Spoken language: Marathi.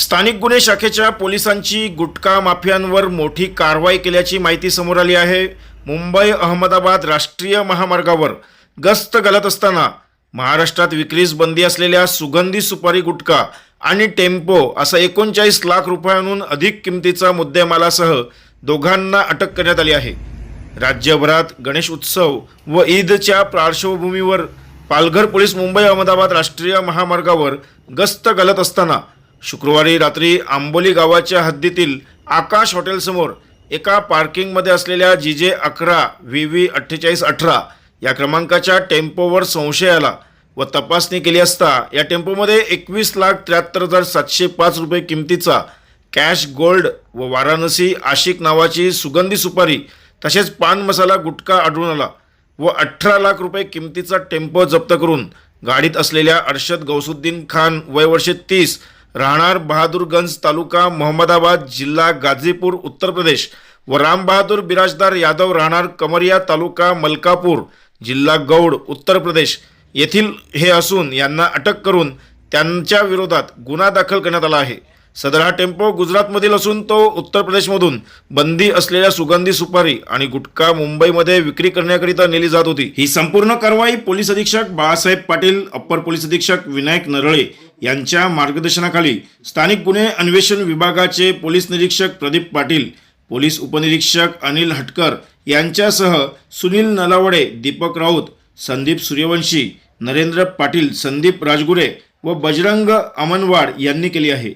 स्थानिक गुन्हे शाखेच्या पोलिसांची गुटखा माफियांवर मोठी कारवाई केल्याची माहिती समोर आली आहे. मुंबई अहमदाबाद राष्ट्रीय महामार्गावर गस्त घालत असताना महाराष्ट्रात विक्रीस बंदी असलेल्या सुगंधी सुपारी गुटखा आणि टेम्पो असा एकोणचाळीस लाख रुपयांहून अधिक किमतीचा मुद्देमालासह दोघांना अटक करण्यात आली आहे. राज्यभरात गणेश उत्सव व ईदच्या पार्श्वभूमीवर पालघर पोलीस मुंबई अहमदाबाद राष्ट्रीय महामार्गावर गस्त घालत असताना शुक्रवारी रात्री आंबोली गावाच्या हद्दीतील आकाश हॉटेलसमोर एका पार्किंगमध्ये असलेल्या जी जे अकरा व्ही व्ही अठ्ठेचाळीस अठरा या क्रमांकाच्या टेम्पोवर संशय आला व तपासणी केली असता या टेम्पोमध्ये एकवीस लाख त्र्याहत्तर हजार सातशे पाच रुपये किमतीचा कॅश गोल्ड व वाराणसी आशिक नावाची सुगंधी सुपारी तसेच पान मसाला गुटखा आढळून आला व अठरा लाख रुपये किमतीचा टेम्पो जप्त करून गाडीत असलेल्या अर्शद गौसुद्दीन खान वय वर्षे तीस राहणार बहादूरगंज तालुका मोहम्मदाबाद जिल्हा गाझीपूर उत्तर प्रदेश व राम बहादूर बिराजदार यादव राहणार कमरिया तालुका मलकापूर जिल्हा गौड उत्तर प्रदेश. येथील हे असून यांना अटक करून त्यांच्या विरोधात गुन्हा दाखल करण्यात आला आहे. सदर हा टेम्पो गुजरातमधील असून तो उत्तर प्रदेशमधून बंदी असलेल्या सुगंधी सुपारी आणि गुटखा मुंबईमध्ये विक्री करण्याकरिता नेली जात होती. ही संपूर्ण कारवाई पोलीस अधीक्षक बाळासाहेब पाटील अप्पर पोलीस अधीक्षक विनायक नरळे यांच्या मार्गदर्शनाखाली स्थानिक गुन्हे अन्वेषण विभागाचे पोलीस निरीक्षक प्रदीप पाटील पोलीस उपनिरीक्षक अनिल हटकर यांच्यासह सुनील नलावडे दीपक राऊत संदीप सूर्यवंशी नरेंद्र पाटील संदीप राजगुरे व बजरंग अमनवाड यांनी केली आहे.